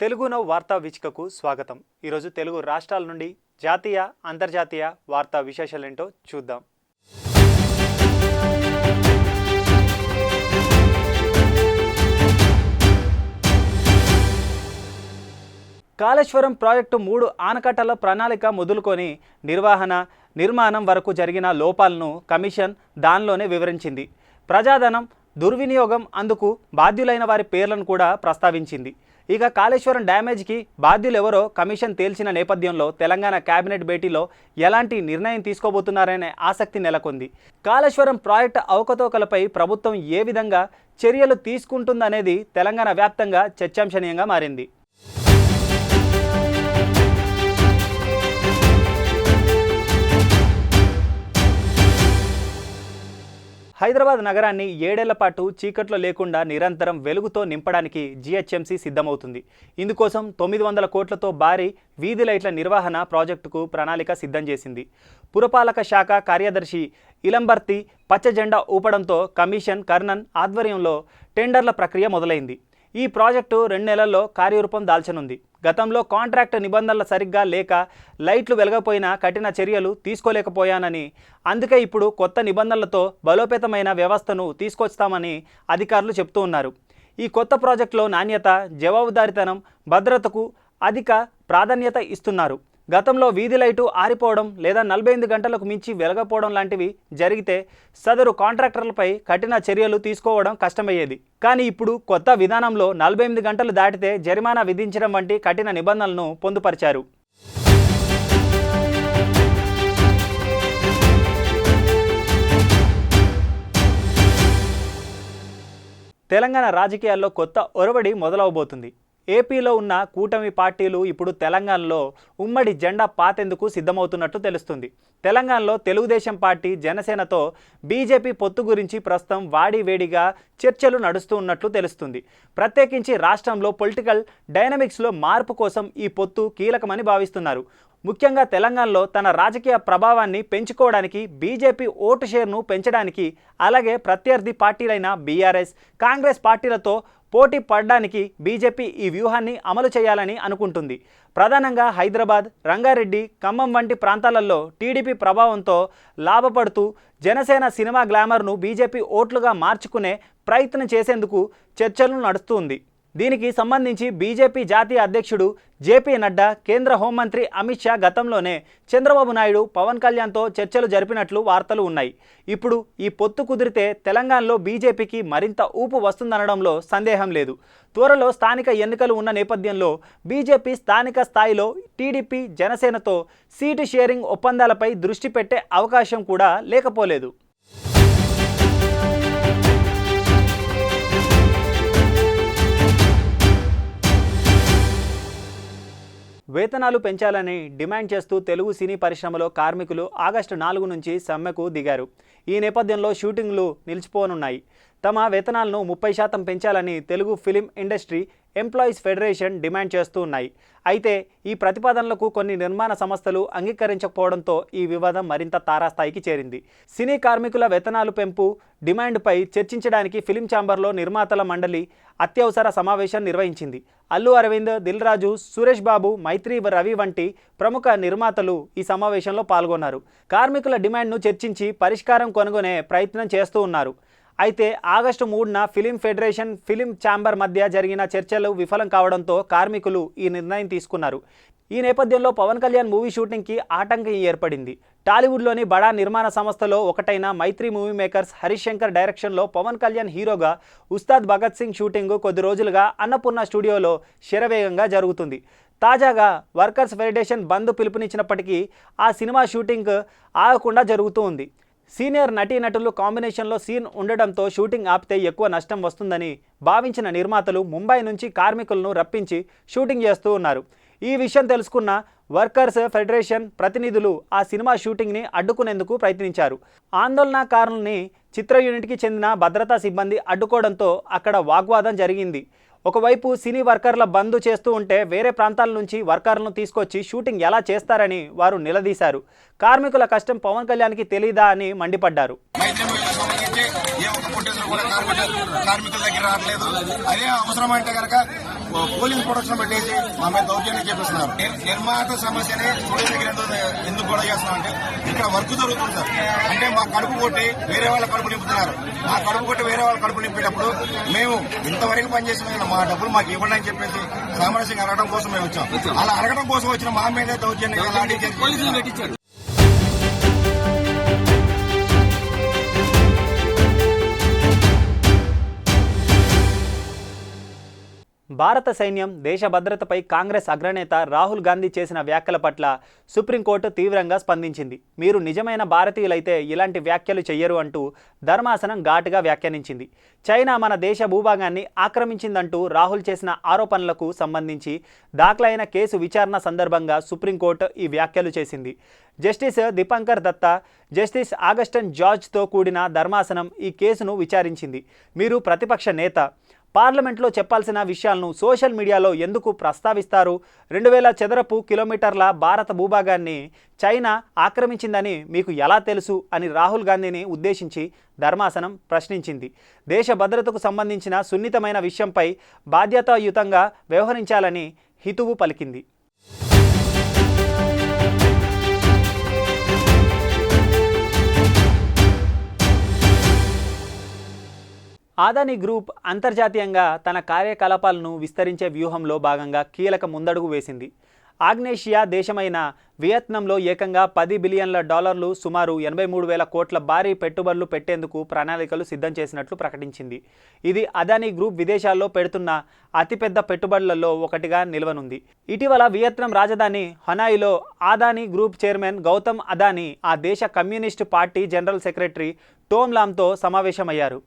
Telugu now వార్తా వీచికకు స్వాగతం. ఈరోజు తెలుగు రాష్ట్రాల నుండి జాతీయ అంతర్జాతీయ వార్తా విశేషాలేంటో చూద్దాం. కాళేశ్వరం ప్రాజెక్టు మూడు ఆనకట్టల ప్రణాళిక మొదలుకొని నిర్వహణ నిర్మాణం వరకు జరిగిన లోపాలను కమిషన్ దానిలోనే వివరించింది. ప్రజాధనం దుర్వినియోగం అందుకు బాధ్యులైన వారి పేర్లను కూడా ప్రస్తావించింది. ఇక కాళేశ్వరం డ్యామేజ్కి బాధ్యులెవరో కమిషన్ తేల్చిన నేపథ్యంలో తెలంగాణ కేబినెట్ భేటీలో ఎలాంటి నిర్ణయం తీసుకోబోతున్నారనే ఆసక్తి నెలకొంది. కాళేశ్వరం ప్రాజెక్టు అవకతవకలపై ప్రభుత్వం ఏ విధంగా చర్యలు తీసుకుంటుందనేది తెలంగాణ వ్యాప్తంగా చర్చాంశనీయంగా మారింది. హైదరాబాద్ నగరాన్ని ఏడేళ్ళ పాటు చీకట్లో లేకుండా నిరంతరం వెలుగుతో నింపడానికి జీహెచ్ఎంసీ సిద్ధమవుతుంది. ఇందుకోసం తొమ్మిది వందల కోట్లతో భారీ వీధి లైట్ల నిర్వహణ ప్రాజెక్టుకు ప్రణాళిక సిద్ధం చేసింది. పురపాలక శాఖ కార్యదర్శి ఇలంబర్తి పచ్చ జెండా ఊపడంతో కమిషన్ కర్ణన్ ఆధ్వర్యంలో టెండర్ల ప్రక్రియ మొదలైంది. ఈ ప్రాజెక్టు రెండు నెలల్లో కార్యరూపం దాల్చనుంది. గతంలో కాంట్రాక్ట్ నిబంధనలు సరిగ్గా లేక లైట్లు వెలగపోయినా కఠిన చర్యలు తీసుకోలేకపోయానని. అందుకే ఇప్పుడు కొత్త నిబంధనలతో బలోపేతమైన వ్యవస్థను తీసుకొస్తామని అధికారులు చెప్తూ ఉన్నారు. ఈ కొత్త ప్రాజెక్టులో నాణ్యత జవాబుదారితనం భద్రతకు అధిక ప్రాధాన్యత ఇస్తున్నారు. గతంలో వీధి లైటు ఆరిపోవడం లేదా నలభై ఎనిమిది గంటలకు మించి వెలగపోవడం లాంటివి జరిగితే సదరు కాంట్రాక్టర్లపై కఠిన చర్యలు తీసుకోవడం కష్టమయ్యేది. కానీ ఇప్పుడు కొత్త విధానంలో నలభై ఎనిమిది గంటలు దాటితే జరిమానా విధించడం వంటి కఠిన నిబంధనలను పొందుపరిచారు. తెలంగాణ రాజకీయాల్లో కొత్త ఒరవడి మొదలవబోతుంది. ఏపీలో ఉన్న కూటమి పార్టీలు ఇప్పుడు తెలంగాణలో ఉమ్మడి జెండా పాతేందుకు సిద్ధమవుతున్నట్టు తెలుస్తుంది. తెలంగాణలో తెలుగుదేశం పార్టీ జనసేనతో బీజేపీ పొత్తు గురించి ప్రస్తుతం వాడి వేడిగా చర్చలు నడుస్తూ ఉన్నట్లు తెలుస్తుంది. ప్రత్యేకించి రాష్ట్రంలో పొలిటికల్ డైనమిక్స్లో మార్పు కోసం ఈ పొత్తు కీలకమని భావిస్తున్నారు. ముఖ్యంగా తెలంగాణలో తన రాజకీయ ప్రభావాన్ని పెంచుకోవడానికి బీజేపీ ఓటు షేర్ను పెంచడానికి అలాగే ప్రత్యర్థి పార్టీలైన బీఆర్ఎస్ కాంగ్రెస్ పార్టీలతో పోటీ పడడానికి బీజేపీ ఈ వ్యూహాన్ని అమలు చేయాలని అనుకుంటుంది. ప్రధానంగా హైదరాబాద్ రంగారెడ్డి ఖమ్మం వంటి ప్రాంతాలలో టీడీపీ ప్రభావంతో లాభపడుతూ జనసేన సినిమా గ్లామర్ను బీజేపీ ఓట్లుగా మార్చుకునే ప్రయత్నం చేసేందుకు చర్చలు నడుస్తుంది. దీనికి సంబంధించి బీజేపీ జాతీయ అధ్యక్షుడు జేపీ నడ్డా కేంద్ర హోంమంత్రి అమిత్ షా గతంలోనే చంద్రబాబు నాయుడు పవన్ కళ్యాణ్తో చర్చలు జరిపినట్లు వార్తలు ఉన్నాయి. ఇప్పుడు ఈ పొత్తు కుదిరితే తెలంగాణలో బీజేపీకి మరింత ఊపు వస్తుందనడంలో సందేహం లేదు. త్వరలో స్థానిక ఎన్నికలు ఉన్న నేపథ్యంలో బీజేపీ స్థానిక స్థాయిలో టీడీపీ జనసేనతో సీటు షేరింగ్ ఒప్పందాలపై దృష్టి పెట్టే అవకాశం కూడా లేకపోలేదు. వేతనాలు పెంచాలని డిమాండ్ చేస్తూ తెలుగు సినీ పరిశ్రమలో కార్మికులు ఆగస్టు నాలుగు నుంచి సమ్మెకు దిగారు. ఈ నేపథ్యంలో షూటింగ్లు నిలిచిపోనున్నాయి. తమ వేతనాలను ముప్పై శాతం పెంచాలని Telugu film industry employees federation demand చేస్తూ ఉన్నాయి. అయితే ఈ ప్రతిపాదనలకు కొన్ని నిర్మాణ సంస్థలు అంగీకరించకపోవడంతో ఈ వివాదం మరింత తారాస్థాయికి చేరింది. సినీ కార్మికుల వేతనాలు పెంపు డిమాండ్పై చర్చించడానికి ఫిలిం ఛాంబర్లో నిర్మాతల మండలి అత్యవసర సమావేశం నిర్వహించింది. అల్లు అరవింద్ దిల్ రాజు సురేష్ బాబు మైత్రి రవి వంటి ప్రముఖ నిర్మాతలు ఈ సమావేశంలో పాల్గొన్నారు. కార్మికుల డిమాండ్ను చర్చించి పరిష్కారం కొనుగొనే ప్రయత్నం చేస్తూ ఉన్నారు. అయితే ఆగస్టు మూడున ఫిలిం ఫెడరేషన్ ఫిలిం ఛాంబర్ మధ్య జరిగిన చర్చలు విఫలం కావడంతో కార్మికులు ఈ నిర్ణయం తీసుకున్నారు. ఈ నేపథ్యంలో పవన్ కళ్యాణ్ మూవీ షూటింగ్కి ఆటంకం ఏర్పడింది. టాలీవుడ్లోని బడా నిర్మాణ సంస్థలో ఒకటైన మైత్రి మూవీ మేకర్స్ హరీష్ శంకర్ డైరెక్షన్లో పవన్ కళ్యాణ్ హీరోగా ఉస్తాద్ భగత్ సింగ్ షూటింగ్ కొద్ది రోజులుగా అన్నపూర్ణ స్టూడియోలో శరవేగంగా జరుగుతుంది. తాజాగా వర్కర్స్ ఫెడరేషన్ బంద్ పిలుపునిచ్చినప్పటికీ ఆ సినిమా షూటింగ్ ఆగకుండా జరుగుతూ ఉంది. సీనియర్ నటీనటులు కాంబినేషన్లో సీన్ ఉండడంతో షూటింగ్ ఆపితే ఎక్కువ నష్టం వస్తుందని భావించిన నిర్మాతలు ముంబై నుంచి కార్మికులను రప్పించి షూటింగ్ చేస్తూ ఉన్నారు. ఈ విషయం తెలుసుకున్న వర్కర్స్ ఫెడరేషన్ ప్రతినిధులు ఆ సినిమా షూటింగ్ని అడ్డుకునేందుకు ప్రయత్నించారు. ఆందోళనకారుల్ని చిత్ర యూనిట్కి చెందిన భద్రతా సిబ్బంది అడ్డుకోవడంతో అక్కడ వాగ్వాదం జరిగింది. ఒకవైపు సినీ వర్కర్ల బంద్ చేస్తూ ఉంటే వేరే ప్రాంతాల నుంచి వర్కర్లను తీసుకొచ్చి షూటింగ్ ఎలా చేస్తారని వారు నిలదీశారు. కార్మికుల కష్టం పవన్ కళ్యాణ్కి తెలీదా అని మండిపడ్డారు. కార్మికుల దగ్గర రావట్లేదు. అదే అవసరం అంటే కనుక పోలీస్ ప్రొడక్షన్ పెట్టేసి మా మీద దౌర్జన్యం చేపిస్తున్నారు. నిర్మాత సమస్యనే స్టూడియో దగ్గర ఎందుకు గొడవ చేస్తున్నాం అంటే ఇక్కడ వర్క్ జరుగుతుంది సార్. అంటే మా కడుపు కొట్టి వేరే వాళ్ళ కడుపు నింపుతున్నారు. మా కడుపు కొట్టి వేరే వాళ్ళ కడుపు నింపేటప్పుడు మేము ఇంతవరకు పనిచేసిన మా డబ్బులు మాకు ఇవ్వండి అని చెప్పేసి సామరస్యంగా అడగడం కోసం మేము వచ్చాం. అలా అడగడం కోసం వచ్చిన మా మీద దౌర్జన్యం భారత సైన్యం దేశ భద్రతపై కాంగ్రెస్ అగ్రనేత రాహుల్ గాంధీ చేసిన వ్యాఖ్యల పట్ల సుప్రీంకోర్టు తీవ్రంగా స్పందించింది. మీరు నిజమైన భారతీయులైతే ఇలాంటి వ్యాఖ్యలు చెయ్యరు అంటూ ధర్మాసనం ఘాటుగా వ్యాఖ్యానించింది. చైనా మన దేశ భూభాగాన్ని ఆక్రమించిందంటూ రాహుల్ చేసిన ఆరోపణలకు సంబంధించి దాఖలైన కేసు విచారణ సందర్భంగా సుప్రీంకోర్టు ఈ వ్యాఖ్యలు చేసింది. Justice Dipankar Datta justice Augustine జార్జ్తో కూడిన ధర్మాసనం ఈ కేసును విచారించింది. మీరు ప్రతిపక్ష నేత పార్లమెంట్లో చెప్పాల్సిన విషయాలను సోషల్ మీడియాలో ఎందుకు ప్రస్తావిస్తారు? రెండు వేల చదరపు కిలోమీటర్ల భారత భూభాగాన్ని చైనా ఆక్రమించిందని మీకు ఎలా తెలుసు? అని రాహుల్ గాంధీని ఉద్దేశించి ధర్మాసనం ప్రశ్నించింది. దేశ భద్రతకు సంబంధించిన సున్నితమైన విషయంపై బాధ్యతాయుతంగా వ్యవహరించాలని హితువు పలికింది. ఆదాని గ్రూప్ అంతర్జాతీయంగా తన కార్యకలాపాలను విస్తరించే వ్యూహంలో భాగంగా కీలక ముందడుగు వేసింది. ఆగ్నేషియా దేశమైన వియత్నంలో ఏకంగా పది బిలియన్ల డాలర్లు సుమారు ఎనభై మూడు వేల కోట్ల భారీ పెట్టుబడులు పెట్టేందుకు ప్రణాళికలు సిద్ధం చేసినట్లు ప్రకటించింది. ఇది అదానీ గ్రూప్ విదేశాల్లో పెడుతున్న అతిపెద్ద పెట్టుబడులలో ఒకటిగా నిలవనుంది. ఇటీవల వియత్నం రాజధాని హనాయిలో ఆదానీ గ్రూప్ చైర్మన్ గౌతమ్ అదానీ ఆ దేశ కమ్యూనిస్టు పార్టీ జనరల్ సెక్రటరీ టోమ్లామ్తో సమావేశమయ్యారు.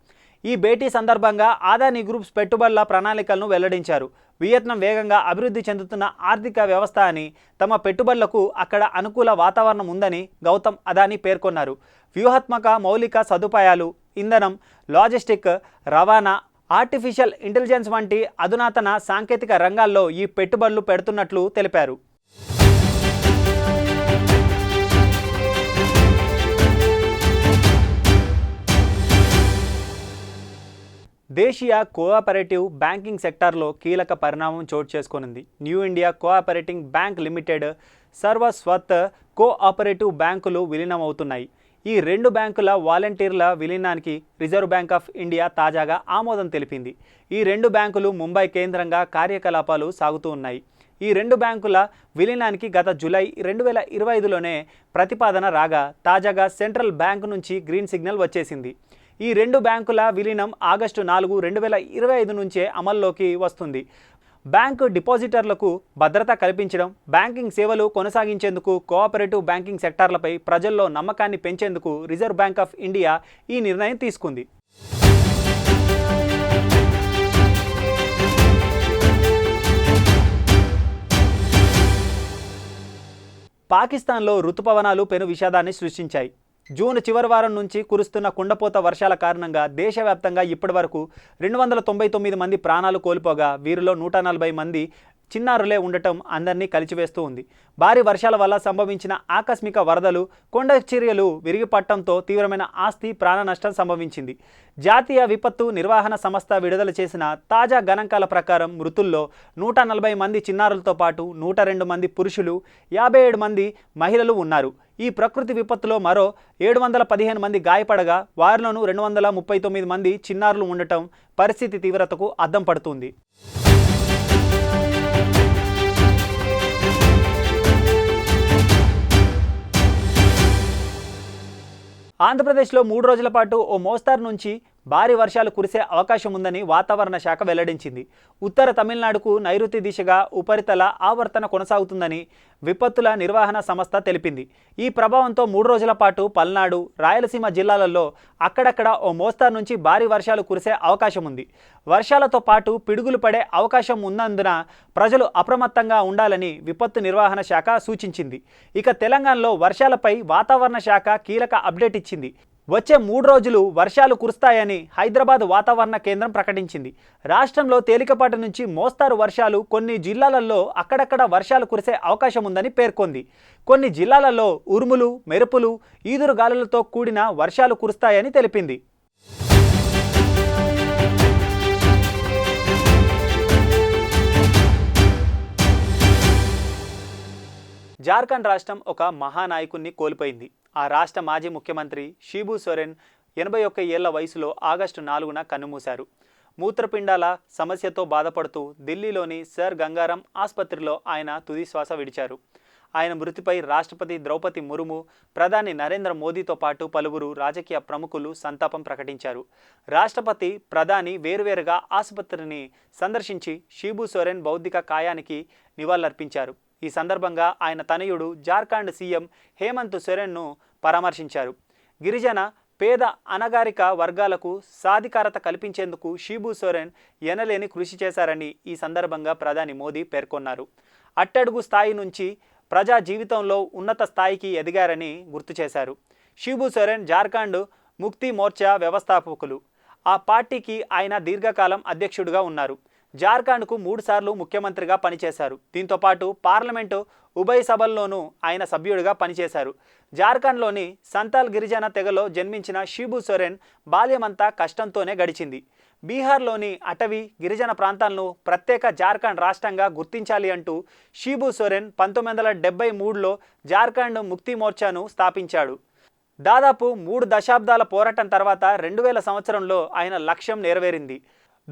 ఈ భేటీ సందర్భంగా ఆదాని గ్రూప్స్ పెట్టుబడుల ప్రణాళికలను వెల్లడించారు. వియత్నాం వేగంగా అభివృద్ధి చెందుతున్న ఆర్థిక వ్యవస్థ అని తమ పెట్టుబడులకు అక్కడ అనుకూల వాతావరణం ఉందని గౌతమ్ అదానీ పేర్కొన్నారు. వ్యూహాత్మక మౌలిక సదుపాయాలు ఇంధనం లాజిస్టిక్ రవాణా ఆర్టిఫిషియల్ ఇంటెలిజెన్స్ వంటి అధునాతన సాంకేతిక రంగాల్లో ఈ పెట్టుబడులు పెడుతున్నట్లు తెలిపారు. దేశీయ కోఆపరేటివ్ బ్యాంకింగ్ సెక్టార్లో కీలక పరిణామం చోటు చేసుకునింది. New India cooperating bank limited Saraswat cooperative బ్యాంకులు విలీనమవుతున్నాయి. ఈ రెండు బ్యాంకుల వాలంటీర్ల విలీనానికి రిజర్వ్ బ్యాంక్ ఆఫ్ ఇండియా తాజాగా ఆమోదం తెలిపింది. ఈ రెండు బ్యాంకులు ముంబై కేంద్రంగా కార్యకలాపాలు సాగుతూ ఉన్నాయి. ఈ రెండు బ్యాంకుల విలీనానికి గత జులై రెండు వేల ఇరవై ఐదులోనే ప్రతిపాదన రాగా తాజాగా సెంట్రల్ బ్యాంక్ నుంచి గ్రీన్ సిగ్నల్ వచ్చేసింది. ఈ రెండు బ్యాంకుల విలీనం ఆగస్టు నాలుగు రెండు వేల ఇరవై ఐదు నుంచే అమల్లోకి వస్తుంది. బ్యాంకు డిపాజిటర్లకు భద్రత కల్పించడం బ్యాంకింగ్ సేవలు కొనసాగించేందుకు కోఆపరేటివ్ బ్యాంకింగ్ సెక్టార్లపై ప్రజల్లో నమ్మకాన్ని పెంచేందుకు రిజర్వ్ బ్యాంక్ ఆఫ్ ఇండియా ఈ నిర్ణయం తీసుకుంది. పాకిస్తాన్లో ఋతుపవనాలు పెను విషాదాన్ని సృష్టించాయి. జూన్ చివరి వారం నుంచి కురుస్తున్న కుండపోత వర్షాల కారణంగా దేశవ్యాప్తంగా ఇప్పటివరకు రెండు వందల తొంభై తొమ్మిది మంది ప్రాణాలు కోల్పోగా వీరిలో నూట నలభై మంది చిన్నారులే ఉండటం అందరినీ కలిచివేస్తూ ఉంది. భారీ వర్షాల వల్ల సంభవించిన ఆకస్మిక వరదలు కొండ చర్యలు విరిగిపట్టడంతో తీవ్రమైన ఆస్తి ప్రాణ నష్టం సంభవించింది. జాతీయ విపత్తు నిర్వహణ సంస్థ విడుదల చేసిన తాజా గణాంకాల ప్రకారం మృతుల్లో నూట నలభై మంది చిన్నారులతో పాటు నూట రెండు మంది పురుషులు యాభై ఏడు మంది మహిళలు ఉన్నారు. ఈ ప్రకృతి విపత్తులో మరో ఏడు వందల పదిహేను మంది గాయపడగా వారిలోనూ రెండు వందల ముప్పై తొమ్మిది మంది చిన్నారులు ఉండటం పరిస్థితి తీవ్రతకు అద్దం పడుతుంది. ఆంధ్రప్రదేశ్లో మూడు రోజుల పాటు ఓ మోస్తారు నుంచి భారీ వర్షాలు కురిసే అవకాశం ఉందని వాతావరణ శాఖ వెల్లడించింది. ఉత్తర తమిళనాడుకు నైరుతి దిశగా ఉపరితల ఆవర్తన కొనసాగుతుందని విపత్తుల నిర్వహణ సంస్థ తెలిపింది. ఈ ప్రభావంతో మూడు రోజుల పాటు పల్నాడు రాయలసీమ జిల్లాలలో అక్కడక్కడ ఓ మోస్తారు నుంచి భారీ వర్షాలు కురిసే అవకాశం ఉంది. వర్షాలతో పాటు పిడుగులు పడే అవకాశం ఉన్నందున ప్రజలు అప్రమత్తంగా ఉండాలని విపత్తు నిర్వహణ శాఖ సూచించింది. ఇక తెలంగాణలో వర్షాలపై వాతావరణ శాఖ కీలక అప్డేట్ ఇచ్చింది. వచ్చే మూడు రోజులు వర్షాలు కురుస్తాయని హైదరాబాద్ వాతావరణ కేంద్రం ప్రకటించింది. రాష్ట్రంలో తేలికపాటి నుంచి మోస్తారు వర్షాలు కొన్ని జిల్లాలలో అక్కడక్కడ వర్షాలు కురిసే అవకాశం ఉందని పేర్కొంది. కొన్ని జిల్లాలలో ఉరుములు మెరుపులు ఈదురు గాలులతో కూడిన వర్షాలు కురుస్తాయని తెలిపింది. జార్ఖండ్ రాష్ట్రం ఒక మహానాయకుణ్ణి కోల్పోయింది. ఆ రాష్ట్ర మాజీ ముఖ్యమంత్రి షీబు సోరెన్ ఎనభై ఒక్క ఏళ్ళ వయసులో ఆగస్టు నాలుగున కన్నుమూశారు. మూత్రపిండాల సమస్యతో బాధపడుతూ ఢిల్లీలోని సర్ గంగారాం ఆసుపత్రిలో ఆయన తుది శ్వాస విడిచారు. ఆయన మృతిపై రాష్ట్రపతి ద్రౌపది ముర్ము ప్రధాని నరేంద్ర మోదీతో పాటు పలువురు రాజకీయ ప్రముఖులు సంతాపం ప్రకటించారు. రాష్ట్రపతి ప్రధాని వేరువేరుగా ఆసుపత్రిని సందర్శించి షీబు సోరెన్ బౌద్ధిక కాయానికి నివాళులర్పించారు. ఈ సందర్భంగా ఆయన తనయుడు జార్ఖండ్ సీఎం హేమంత్ సొరెన్ను పరామర్శించారు. గిరిజన పేద అనగారిక వర్గాలకు సాధికారత కల్పించేందుకు షీబు సోరెన్ ఎనలేని కృషి చేశారని ఈ సందర్భంగా ప్రధాని మోదీ పేర్కొన్నారు. అట్టడుగు స్థాయి నుంచి ప్రజా జీవితంలో ఉన్నత స్థాయికి ఎదిగారని గుర్తు చేశారు. షీబు సోరెన్ జార్ఖండ్ ముక్తి మోర్చా వ్యవస్థాపకులు. ఆ పార్టీకి ఆయన దీర్ఘకాలం అధ్యక్షుడిగా ఉన్నారు. జార్ఖండ్కు మూడుసార్లు ముఖ్యమంత్రిగా పనిచేశారు. దీంతో పాటు పార్లమెంటు ఉభయ సభల్లోనూ ఆయన సభ్యుడిగా పనిచేశారు. జార్ఖండ్లోని సంతాల్ గిరిజన తెగలో జన్మించిన షీబు సోరెన్ బాల్యమంతా కష్టంతోనే గడిచింది. బీహార్లోని అటవీ గిరిజన ప్రాంతాలను ప్రత్యేక జార్ఖండ్ రాష్ట్రంగా గుర్తించాలి అంటూ షీబు సోరెన్ పంతొమ్మిది వందల డెబ్బై మూడులో జార్ఖండ్ ముక్తి మోర్చాను స్థాపించాడు. దాదాపు మూడు దశాబ్దాల పోరాటం తర్వాత రెండు వేల సంవత్సరంలో ఆయన లక్ష్యం నెరవేరింది.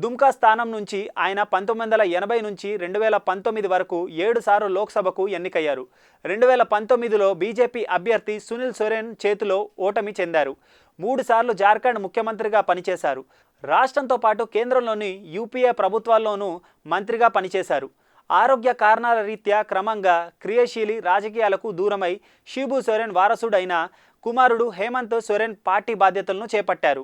దుమ్కా స్థానం నుంచి ఆయన పంతొమ్మిది వందల ఎనభై నుంచి రెండు వేల పంతొమ్మిది వరకు ఏడు సార్లు లోక్సభకు ఎన్నికయ్యారు. రెండు వేల పంతొమ్మిదిలో బీజేపీ అభ్యర్థి సునీల్ సోరెన్ చేతిలో ఓటమి చెందారు. మూడుసార్లు జార్ఖండ్ ముఖ్యమంత్రిగా పనిచేశారు. రాష్ట్రంతో పాటు కేంద్రంలోని యూపీఏ ప్రభుత్వాల్లోనూ మంత్రిగా పనిచేశారు. ఆరోగ్య కారణాల రీత్యా క్రమంగా క్రియాశీలి రాజకీయాలకు దూరమై షీబు సోరెన్ వారసుడైన కుమారుడు హేమంత్ సోరెన్ పార్టీ బాధ్యతలను చేపట్టారు.